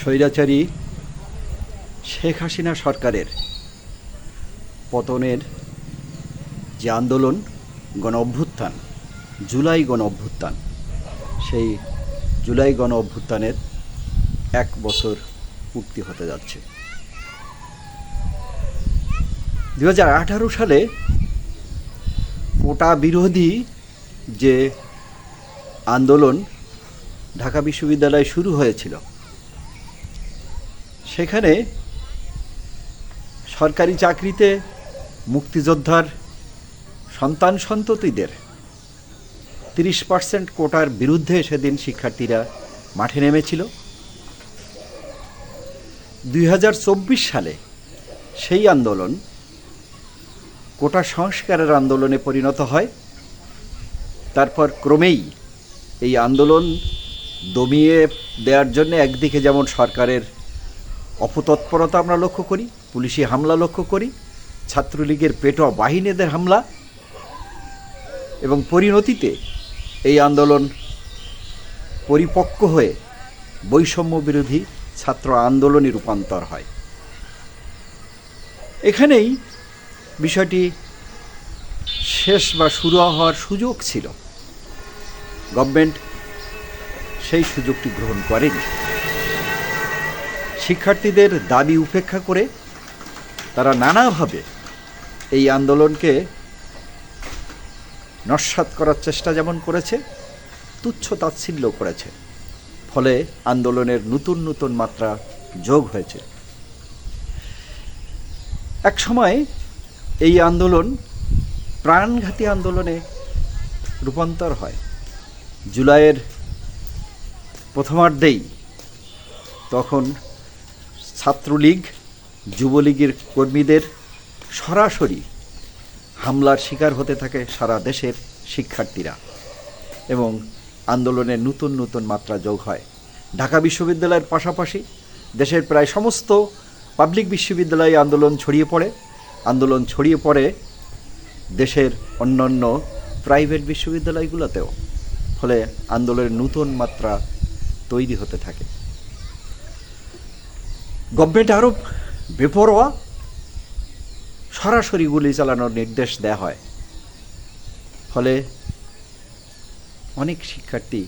স্বৈরাচারী শেখ হাসিনা সরকারের পতনের যে আন্দোলন, গণ অভ্যুত্থান, জুলাই গণ অভ্যুত্থান, সেই জুলাই গণ অভ্যুত্থানের এক বছর পূর্তি হতে যাচ্ছে। দু সালে কোটা বিরোধী যে আন্দোলন ঢাকা বিশ্ববিদ্যালয়ে শুরু হয়েছিল সেখানে সরকারি চাকরিতে মুক্তিযোদ্ধার সন্তান সন্ততিদের তিরিশ পার্সেন্ট কোটার বিরুদ্ধে সেদিন শিক্ষার্থীরা মাঠে নেমেছিল। দুই হাজার চব্বিশ সালে সেই আন্দোলন কোটা সংস্কারের আন্দোলনে পরিণত হয়। তারপর ক্রমেই এই আন্দোলন দমিয়ে দেওয়ার জন্য একদিকে যেমন সরকারের অপতৎপরতা আমরা লক্ষ্য করি, পুলিশি হামলা লক্ষ্য করি, ছাত্রলীগের পেটোয়া বাহিনীদের হামলা, এবং পরিণতিতে এই আন্দোলন পরিপক্ক হয়ে বৈষম্য বিরোধী ছাত্র আন্দোলনে রূপান্তর হয়। এখানেই বিষয়টি শেষ বা শুরু হওয়ার সুযোগ ছিল। গভর্নমেন্ট সেই সুযোগটি গ্রহণ করেনি। শিক্ষার্থীদের দাবি উপেক্ষা করে তারা নানাভাবে এই আন্দোলনকে নস্বাত করার চেষ্টা যেমন করেছে, তুচ্ছ তাচ্ছিল্য করেছে। ফলে আন্দোলনের নতুন নতুন মাত্রা যোগ হয়েছে। এক সময় এই আন্দোলন প্রাণঘাতী আন্দোলনে রূপান্তর হয়। জুলাইয়ের প্রথমার্ধেই তখন ছাত্রলীগ, যুবলীগের কর্মীদের সরাসরি হামলার শিকার হতে থাকে সারা দেশের শিক্ষার্থীরা এবং আন্দোলনের নতুন নতুন মাত্রা যোগ হয়। ঢাকা বিশ্ববিদ্যালয়ের পাশাপাশি দেশের প্রায় সমস্ত পাবলিক বিশ্ববিদ্যালয়ে আন্দোলন ছড়িয়ে পড়ে। আন্দোলন ছড়িয়ে পড়ে দেশের অন্যান্য প্রাইভেট বিশ্ববিদ্যালয়গুলোতেও। ফলে আন্দোলনের নতুন মাত্রা তৈরি হতে থাকে। গভর্নমেন্ট আরও বেপরোয়া সরাসরি গুলি চালানোর নির্দেশ দেওয়া হয়। ফলে অনেক শিক্ষার্থী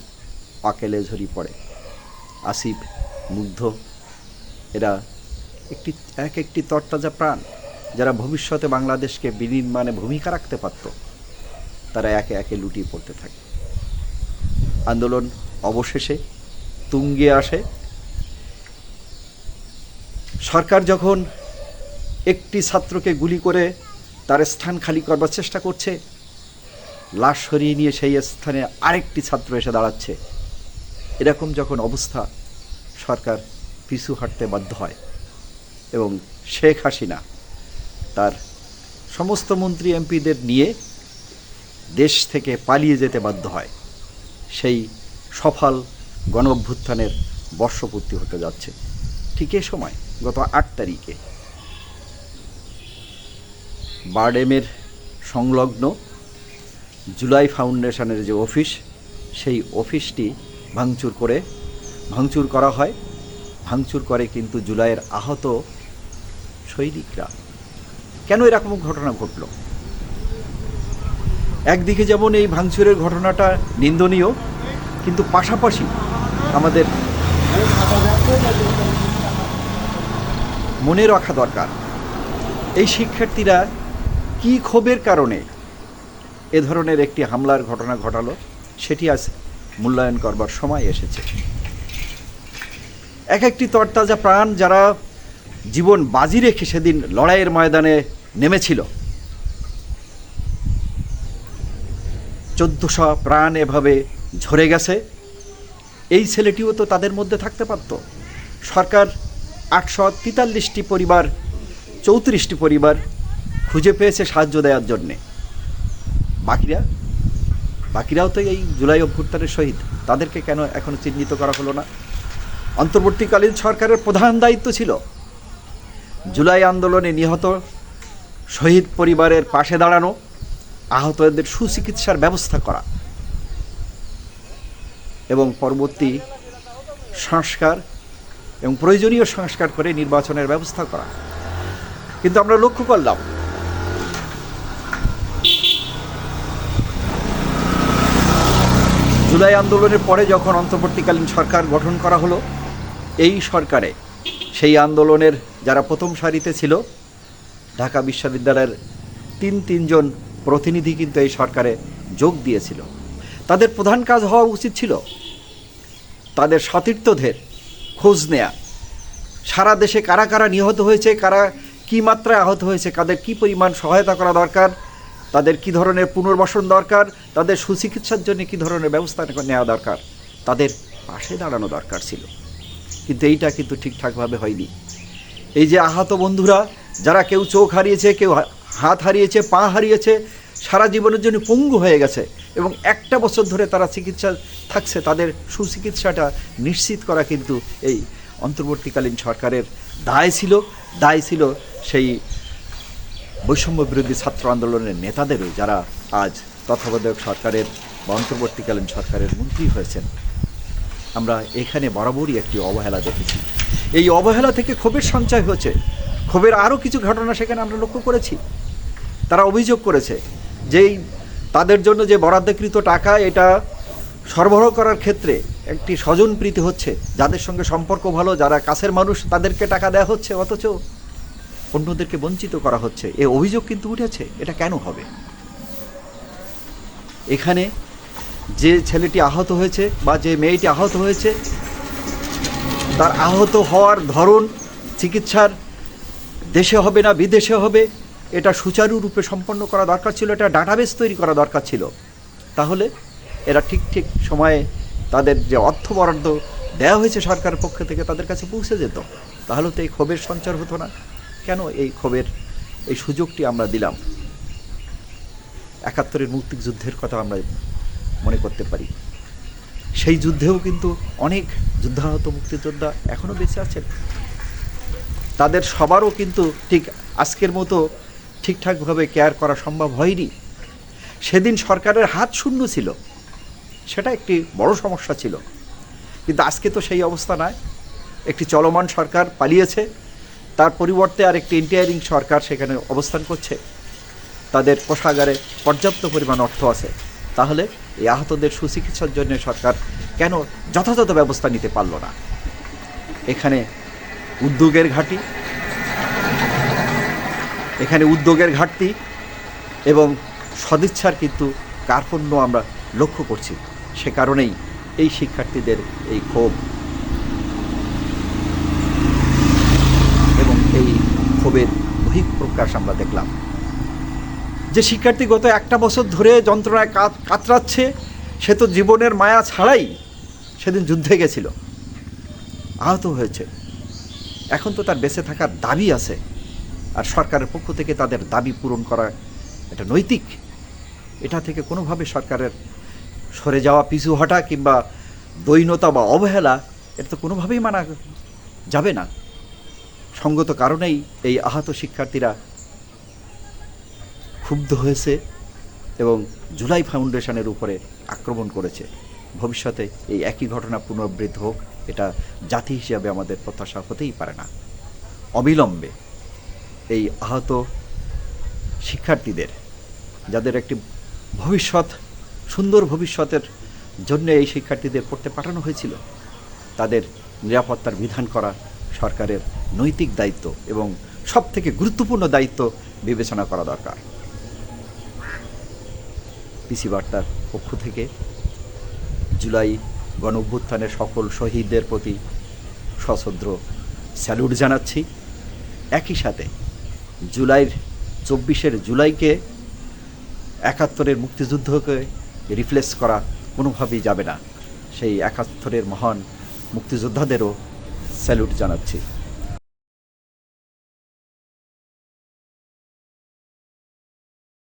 পাকেলে ঝরি পড়ে। আসিফ মুগ্ধ। এরা একটি, এক একটি তরতাজা প্রাণ যারা ভবিষ্যতে বাংলাদেশকে বিনির্মাণে ভূমিকা রাখতে পারত। তারা একে একে লুটিয়ে পড়তে থাকে। আন্দোলন অবশেষে তুঙ্গে আসে। সরকার যখন একটি ছাত্রকে গুলি করে তার স্থান খালি করবার চেষ্টা করছে, লাশ সরিয়ে নিয়ে সেই স্থানে আরেকটি ছাত্র এসে দাঁড়াচ্ছে। এরকম যখন অবস্থা, সরকার পিছু হাঁটতে বাধ্য হয় এবং শেখ হাসিনা তার সমস্ত মন্ত্রী এমপিদের নিয়ে দেশ থেকে পালিয়ে যেতে বাধ্য হয়। সেই সফল গণ অভ্যুত্থানের বর্ষপূর্তি হতে যাচ্ছে। ঠিক এ সময় গত আট তারিখে। বারডেমের সংলগ্ন জুলাই ফাউন্ডেশনের যে অফিস, সেই অফিসটি ভাঙচুর করে, ভাঙচুর করা হয়। ভাঙচুর করে কিন্তু জুলাইয়ের আহত সৈনিকরা। কেন এরকম ঘটনা ঘটল? একদিকে যেমন এই ভাঙচুরের ঘটনাটা নিন্দনীয়, কিন্তু পাশাপাশি আমাদের মনে রাখা দরকার। এই শিক্ষার্থীরা কি ক্ষোভের কারণে এ ধরনের একটি হামলার ঘটনা ঘটালো, সেটি আজ মূল্যায়ন করবার সময় এসেছে। এক একটি তরতাজা প্রাণ যারা জীবন বাজি রেখে সেদিন লড়াইয়ের ময়দানে নেমেছিল। চোদ্দশো প্রাণ এভাবে ঝরে গেছে। এই ছেলেটিও তো তাদের মধ্যে থাকতে পারত। সরকার আটশো তেতাল্লিশটি পরিবার, চৌত্রিশটি পরিবার খুঁজে পেয়েছে সাহায্য দেওয়ার জন্যে। বাকিরা, বাকিরাও তো এই জুলাই অভ্যুত্থানের সহিত, তাদেরকে কেন এখনও চিহ্নিত করা হলো না? অন্তর্বর্তীকালীন সরকারের প্রধান দায়িত্ব ছিল জুলাই আন্দোলনে নিহত শহীদ পরিবারের পাশে দাঁড়ানো, আহতদের সুচিকিৎসার ব্যবস্থা করা এবং পরবর্তী সংস্কার এবং প্রয়োজনীয় সংস্কার করে নির্বাচনের ব্যবস্থা করা। কিন্তু আমরা লক্ষ্য করলাম, জুলাই আন্দোলনের পরে যখন অন্তর্বর্তীকালীন সরকার গঠন করা হলো, এই সরকারে সেই আন্দোলনের যারা প্রথম সারিতে ছিল, ঢাকা বিশ্ববিদ্যালয়ের তিন তিনজন প্রতিনিধি কিন্তু এই সরকারে যোগ দিয়েছিল। তাদের প্রধান কাজ হওয়া উচিত ছিল তাদের সতীর্থদের খোঁজ নেয়া। সারা দেশে কারা কারা নিহত হয়েছে, কারা কী মাত্রায় আহত হয়েছে, কাদের কী পরিমাণ সহায়তা করা দরকার, তাদের কী ধরনের পুনর্বাসন দরকার, তাদের সুচিকিৎসার জন্য কী ধরনের ব্যবস্থা নেওয়া দরকার, তাদের পাশে দাঁড়ানো দরকার ছিল। কিন্তু এইটা কিন্তু ঠিকঠাকভাবে হয়নি। এই যে আহত বন্ধুরা, যারা কেউ চোখ হারিয়েছে, কেউ হাত হারিয়েছে, পা হারিয়েছে সারা জীবনের জন্য পঙ্গু হয়ে গেছে এবং একটা বছর ধরে তারা চিকিৎসা থাকছে, তাদের সুচিকিৎসাটা নিশ্চিত করা কিন্তু এই অন্তর্বর্তীকালীন সরকারের দায় ছিল। দায় ছিল সেই বৈষম্য বিরোধী ছাত্র আন্দোলনের নেতাদেরও যারা আজ তত্ত্বাবধায়ক সরকারের বা অন্তর্বর্তীকালীন সরকারের মন্ত্রী হয়েছেন। আমরা এখানে বরাবরই একটি অবহেলা দেখেছি। এই অবহেলা থেকে ক্ষোভের সঞ্চয় হয়েছে। ক্ষোভের আরও কিছু ঘটনা সেখানে আমরা লক্ষ্য করেছি। তারা অভিযোগ করেছে যে এই তাদের জন্য যে বরাদ্দকৃত টাকা, এটা সরবরাহ করার ক্ষেত্রে একটি স্বজন প্রীতি হচ্ছে, যাদের সঙ্গে সম্পর্ক ভালো, যারা কাছের মানুষ, তাদেরকে টাকা দেওয়া হচ্ছে, অথচ অন্যদেরকে বঞ্চিত করা হচ্ছে। এ অভিযোগ কিন্তু উঠেছে, এটা কেন হবে? এখানে যে ছেলেটি আহত হয়েছে বা যে মেয়েটি আহত হয়েছে, তার আহত হওয়ার ধরন চিকিৎসার দেশে হবে না বিদেশে হবে এটা সুচারুরূপে সম্পন্ন করা দরকার ছিল, এটা ডাটাবেস তৈরি করা দরকার ছিল। তাহলে এরা ঠিক ঠিক সময়ে তাদের যে অর্থ বরাদ্দ দেওয়া হয়েছে সরকারের পক্ষ থেকে তাদের কাছে পৌঁছে যেত। তাহলে তো এই ক্ষোভের সঞ্চার হতো না। কেন এই ক্ষোভের, এই সুযোগটি আমরা দিলাম? একাত্তরের মুক্তিযুদ্ধের কথা আমরা মনে করতে পারি। সেই যুদ্ধেও কিন্তু অনেক যুদ্ধাহত মুক্তিযোদ্ধা এখনও বেঁচে আছেন। তাদের সবারও কিন্তু ঠিক আজকের মতো ঠিকঠাকভাবে কেয়ার করা সম্ভব হয়নি। সেদিন সরকারের হাত শূন্য ছিল। সেটা একটি বড় সমস্যা ছিল। কিন্তু আজকে তো সেই অবস্থা নয়। একটি চলমান সরকার পালিয়েছে। তার পরিবর্তে আর একটি ইন্টিয়ারিং সরকার সেখানে অবস্থান করছে। তাদের কোষাগারে পর্যাপ্ত পরিমাণ অর্থ আছে। তাহলে এই আহতদের সুচিকিৎসার জন্য সরকার কেন যথাযথ ব্যবস্থা নিতে পারল না? এখানে উদ্যোগের ঘাটি এখানে উদ্যোগের ঘাটতি এবং সদিচ্ছার কিন্তু কার্পণ্য আমরা লক্ষ্য করছি। সে কারণেই এই শিক্ষার্থীদের এই ক্ষোভ এবং এই ক্ষোভের বহিঃপ্রকাশ আমরা দেখলাম। যে শিক্ষার্থী গত একটা বছর ধরে যন্ত্রণায় কাত- কাতরাচ্ছে, সে তো জীবনের মায়া ছাড়াই সেদিন যুদ্ধে গেছিল। আহত হয়েছে। এখন তো তার বেঁচে থাকার দাবি আছে। আর সরকারের পক্ষ থেকে তাদের দাবি পূরণ করা এটা নৈতিক। এটা থেকে কোনোভাবে সরকারের সরে যাওয়া, পিছু হটা কিংবা দৈনতা বা অবহেলা, এটা তো কোনোভাবেই মানা যাবে না। সঙ্গত কারণেই এই আহত শিক্ষার্থীরা ক্ষুব্ধ হয়েছে এবং জুলাই ফাউন্ডেশনের উপরে আক্রমণ করেছে। ভবিষ্যতে এই একই ঘটনা পুনরাবৃত্ত হোক, এটা জাতি হিসাবে আমাদের প্রত্যাশা হতেই পারে না। অবিলম্বে এই আহত শিক্ষার্থীদের, যাদের একটি ভবিষ্যৎ, সুন্দর ভবিষ্যতের জন্য এই শিক্ষার্থীদের পড়তে পাঠানো হয়েছিল, তাদের নিরাপত্তার বিধান করা সরকারের নৈতিক দায়িত্ব এবং সব থেকে গুরুত্বপূর্ণ দায়িত্ব বিবেচনা করা দরকার। পিসি বার্তার পক্ষ থেকে জুলাই গণ অভ্যুত্থানের সকল শহীদদের প্রতি সশ্রদ্ধ স্যালুট জানাচ্ছি। একই সাথে জুলাইয়ের চব্বিশের জুলাইকে একাত্তরের মুক্তিযুদ্ধকে রিপ্লেস করা কোনোভাবেই যাবে না। সেই একাত্তরের মহান মুক্তিযোদ্ধাদেরও স্যালুট জানাচ্ছি।